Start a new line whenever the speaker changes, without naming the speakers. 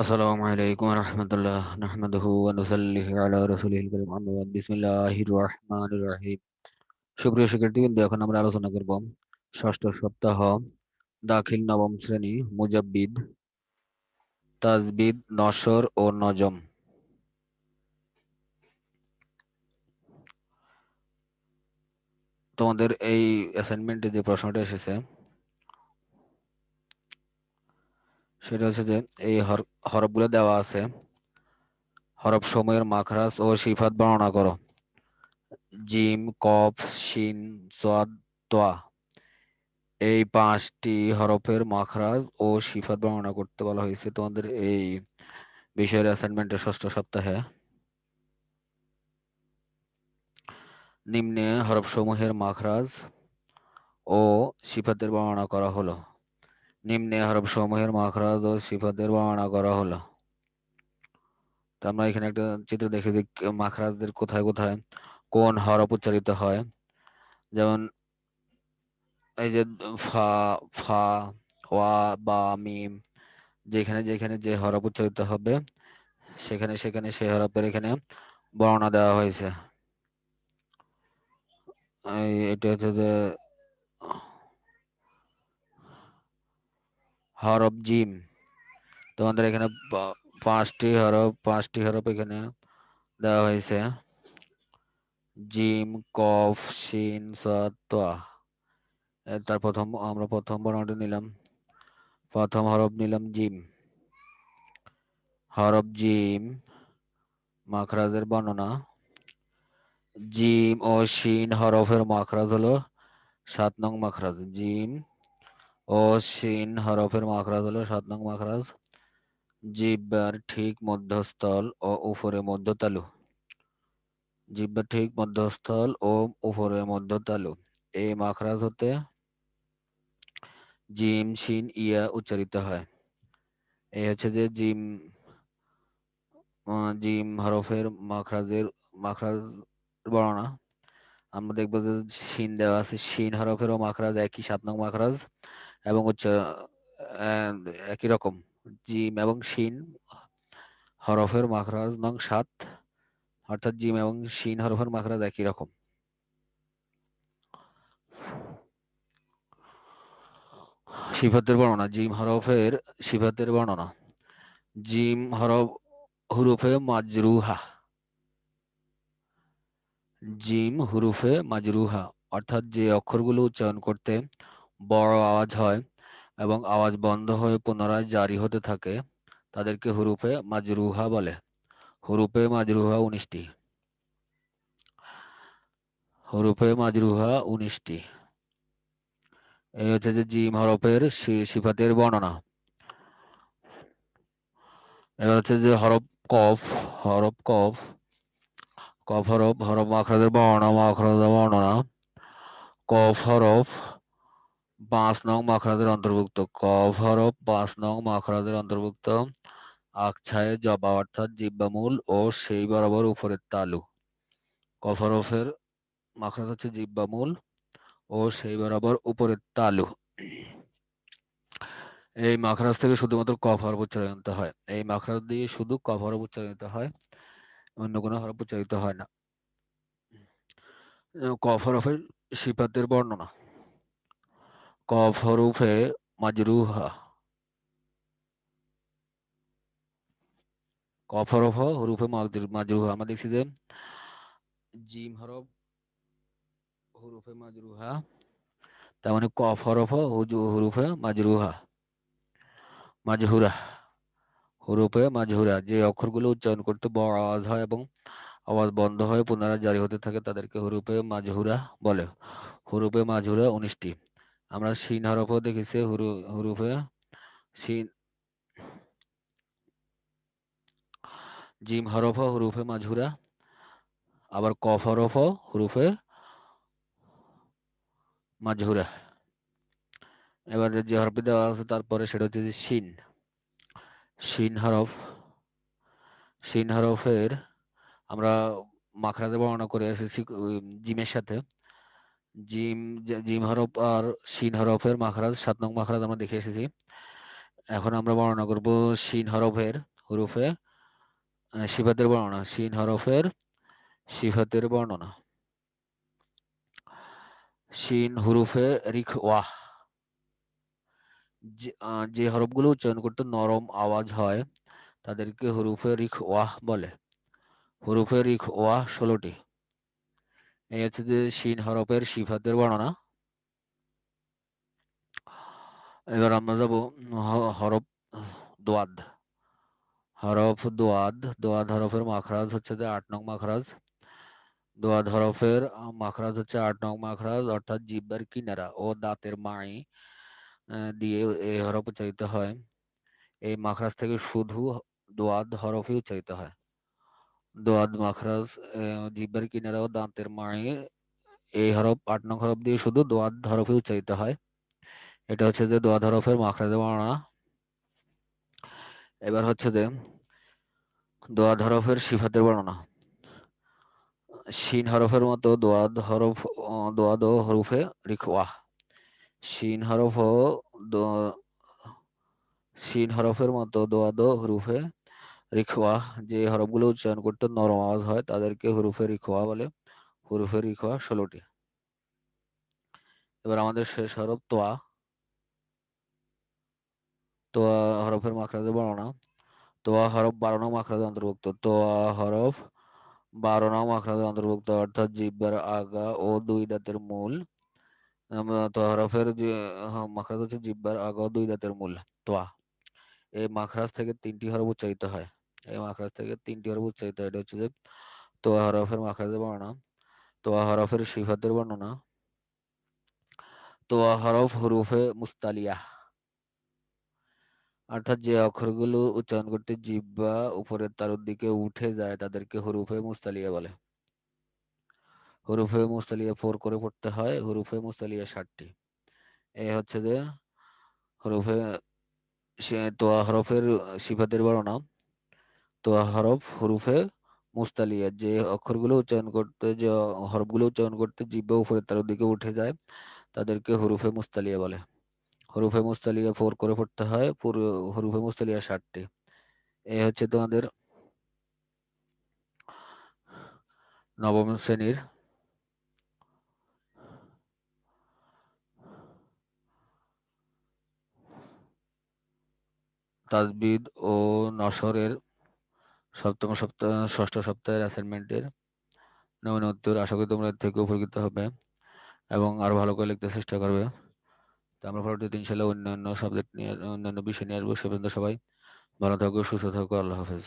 আসসালামু আলাইকুম রহমতুল্লাহ, নাহমাদুহু ওয়া সুপ্রিয় শিক্ষার্থীবৃন্দ, এখন আমরা আলোচনা করব ষষ্ঠ সপ্তাহ, দাখিল নবম শ্রেণি, মুজাব্বিদ, তাজবিদ, নসর ও নজম। তোমাদের এই অ্যাসাইনমেন্টে যে প্রশ্নটা এসেছে সেটা হচ্ছে যে এই হরফগুলো দেওয়া আছে। হরফ সময়ের মাখরাজ ও সিফাত বর্ণনা করো। জিম, কফ, শিন সোয়াদ তোয়া। এই পাঁচটি হরফের মাখরাজ ও সিফাত বর্ণনা করতে বলা হয়েছে। তোমাদের এই বিষয়ের অ্যাসাইনমেন্টের ষষ্ঠ সপ্তাহে। নিম্নে হরফসমূহের মাখরাজ ও সিফাতের বর্ণনা করা হলো। নিম্নে হরফসমূহের মাখরাজ ও সিফাতের বর্ণনা করা হলো। তো আমরা এখানে একটা চিত্র দেখে দিই মাখরাজদের কোথায় কোথায় কোন হরফ উচ্চারিত হয়। যেমন এই যে ফা ফা, ওয়া, বা, মিম যেখানে যেখানে যে হরফ উচ্চারিত হবে সেখানে সেখানে সেই হরফের এখানে বর্ণনা দেওয়া হয়েছে। এটা হচ্ছে যে হরফ জিম। তোমাদের এখানে পাঁচটি হরফ পাঁচটি হরফ এখানে দেওয়া হয়েছে। জিম, কফ সাতোয়া তার প্রথম, আমরা প্রথম বর্ণটি নিলাম। প্রথম হরফ নিলাম জিম। হরফ জিম, মাখরাজের বর্ণনা। জিম ও শিন হরফের মাখরাজ হলো সাত নং মাখরাজ। জিম ও শিন হরফের মাখরাজ হলো সাত নং মাখরাজ। জিব্বার ঠিক মধ্যস্থল ও উপরে মধ্যতালু জিব্বার ঠিক মধ্যস্থল ও উপরে মধ্যতালু এই মাখরাজ হতে জিম, শিন, ইয়া উচ্চারিত হয়। এই হচ্ছে যে জিম জিম হরফের মাখরাজের, মাখরাজ বর্ণনা। আমরা দেখব যে শিন দেওয়া আছে। শিন হরফেরও মাখরাজ একই, সাত নং মাখরাজ। এবং উচ্চ একই রকম, জিম এবং শিন, হরফের মাখরাজ নং সাত, অর্থাৎ জিম এবং শিন হরফের মাখরাজ একই রকম। সিফাতের বর্ণনা, জিম হরফের সিফাতের বর্ণনা, জিম হরফ হুরুফে মাজরুহা, জিম হুরুফে মাজরুহা, অর্থাৎ যে অক্ষরগুলো উচ্চারণ করতে বড় আওয়াজ হয় এবং আওয়াজ বন্ধ হয়ে পুনরায় জারি হতে থাকে, তাদেরকে হুরুফে মাজরুহা বলে। হুরুফে মাজরুহা উনিশটি। হুরুফে মাজরুহা উনিশটি। এই হচ্ছে যে জিম হরফের সিফাতের বর্ণনা। এবার হচ্ছে যে হরফ কফ হরফ কফ কফ হরফ হরফ মাখরাজের বর্ণনা মাখরাজের বর্ণনা। কফ হরফ পাঁচ নং মাখরাজের অন্তর্ভুক্ত। কফ হরফ পাঁচ নং মাখরাজের অন্তর্ভুক্ত। আকছায় জবা অর্থাৎ জিব্বামূল ও সেই বরাবর উপরের তালু। কফ হরফের মাখরাজ হচ্ছে জিব্বামূল ও সেই বরাবর উপরের তালু। এই মাখরাজ থেকে শুধুমাত্র কফ হরফ উচ্চারিত হয়। এই মাখরাজ দিয়ে শুধু হরফ উচ্চারিত হয়, অন্য কোনো হরফ উচ্চারিত হয় না। কফ হরফের সিফাতের বর্ণনা। কফ হরফে মাজরুহা কফ হরফ হরুফে মাজরুহা আমরা দেখছি যে জিম হরফ হরুফে মাজরুহা তার মানে কফ হরফ হরুফে মাজরুহা মাজহুরা হরুফে মাজহুরা যে অক্ষরগুলো উচ্চারণ করতে বড় আওয়াজ হয় এবং আওয়াজ বন্ধ হয়ে পুনরায় জারি হতে থাকে, তাদেরকে হরুফে মাজহুরা বলে। হরুপে মাজহুরা উনিশটি। আমরা সিন হরফও দেখেছি, হুরু, হুরুফে। সিন জিম হরফ হুরুফে মাঝুরা আবার কফ হরফ হুরুফে মাঝুরা এবার যে হরফে দেওয়া আছে, তারপরে সেটা হচ্ছে যে শিন শিন হরফ শিন হরফের আমরা মাখরাতে বর্ণনা করে এসেছি জিমের সাথে। জিম জিম হরফ আর শিন হরফের মাখরাজ, সাত নং মাখরাজ আমরা দেখে এসেছি। এখন আমরা বর্ণনা করব শিন হরফের হরফে সিফাতের বর্ণনা, শিন হরফের সিফাতের বর্ণনা। শিন হুরুফে রিখ ওয়াহ যে হরফগুলো উচ্চারণ করতে নরম আওয়াজ হয়, তাদেরকে হুরুফে রিখ ওয়াহ বলে। হুরুফে রিখ ওয়াহ ষোলোটি। এই হচ্ছে যে শিন হরফের সিফাতের বর্ণনা। এবার আমরা যাব হরফ দোয়াদ। হরফ দোয়াদ দোয়াদ হরফের মাখরাজ হচ্ছে যে আট নং মাখরাজ। দোয়াদ হরফের মাখরাজ হচ্ছে আট নং মাখরাজ, অর্থাৎ জিব্বার কিনারা ও দাঁতের মাই দিয়ে এই হরফ উচ্চারিত হয়। এই মাখরাজ থেকে শুধু দোয়াদ হরফই উচ্চারিত হয়। দোয়াদ মাখরাজ জিব্বার কিনারা ও দাঁতের মাই এই হরফ আট নং হরফ দিয়ে শুধু দোয়াদ হরফে উচ্চারিত হয় এটা হচ্ছে যে দোয়াদ হরফের মাখরাজের বর্ণনা এবার হচ্ছে যে দোয়াদ হরফের সিফাতের বর্ণনা শিন হরফের মতো দোয়াদ হরফ দোয়াদ হরফে রিখওয়াহ শিন হরফ শিন হরফের মতো দোয়াদ হরুফে রিখওয়াহ যে হরফগুলো উচ্চারণ করতে নরম আওয়াজ হয়, তাদেরকে হরুফে রিখওয়া বলে। হরুফে রিখওয়া ষোলোটি। এবার আমাদের শেষ হরফ তোয়া। তোয়া হরফের মাখরাজে বর্ণনা। তোয়া হরফ বারো নং মাখরাজে অন্তর্ভুক্ত। তোয়া হরফ বারো নং মাখরাজে অন্তর্ভুক্ত, অর্থাৎ জিব্বার আগা ও দুই দাঁতের মূল। তোয়া হরফের মাখরাজ হচ্ছে জিব্বার আগা ও দুই দাঁতের মূল, তোয়া। এই মাখরাজ থেকে তিনটি হরফ উচ্চারিত হয়। এই মাখরাজ থেকে তিনটি হরফ উচ্চারিত, এটা হচ্ছে যে তোয়া হরফের মাখরাজের বর্ণনা, তোয়া হরফের সিফাতের বর্ণনা, তোয়া হরফ হরুফে মুস্তালিয়া অর্থাৎ যে অক্ষরগুলো উচ্চারণ করতে জিব্বা উপরের তারুর দিকে উঠে যায়, তাদেরকে হরুফে মুস্তালিয়া বলে। হরুফে মুস্তালিয়া ফোর করে পড়তে হয়, হরুফে মুস্তালিয়া ষাটটি। এই হচ্ছে যে হরুফে তোয়া হরফের সিফাতের বর্ণনা। তোয়া হরফ হরুফে মুস্তালিয়া যে অক্ষরগুলো উচ্চারণ করতে, যে হরফগুলো উচ্চারণ করতে জিব্বা উপরের তার দিকে উঠে যায়, তাদেরকে হরুফে মুস্তালিয়া বলে। হরুফে মুস্তালিয়া ফোর করে পড়তে হয়, পুরো হরুফে মুস্তালিয়া ষাটটি। এই হচ্ছে তোমাদের নবম শ্রেণির তাজবিদ ও নসরের সপ্তম সপ্তাহ, ষষ্ঠ সপ্তাহের অ্যাসাইনমেন্টের নমুনা উত্তর আশা করি তোমরা থেকে উপকৃত হবে এবং আরও ভালো করে লিখতে চেষ্টা করবে। তো আমরা পরবর্তীতে ইনশাল্লাহ অন্যান্য সাবজেক্ট নিয়ে, অন্যান্য বিষয় নিয়ে আসব। সে পর্যন্ত সবাই ভালো থাকো, সুস্থ থাকো, আল্লাহ হাফেজ।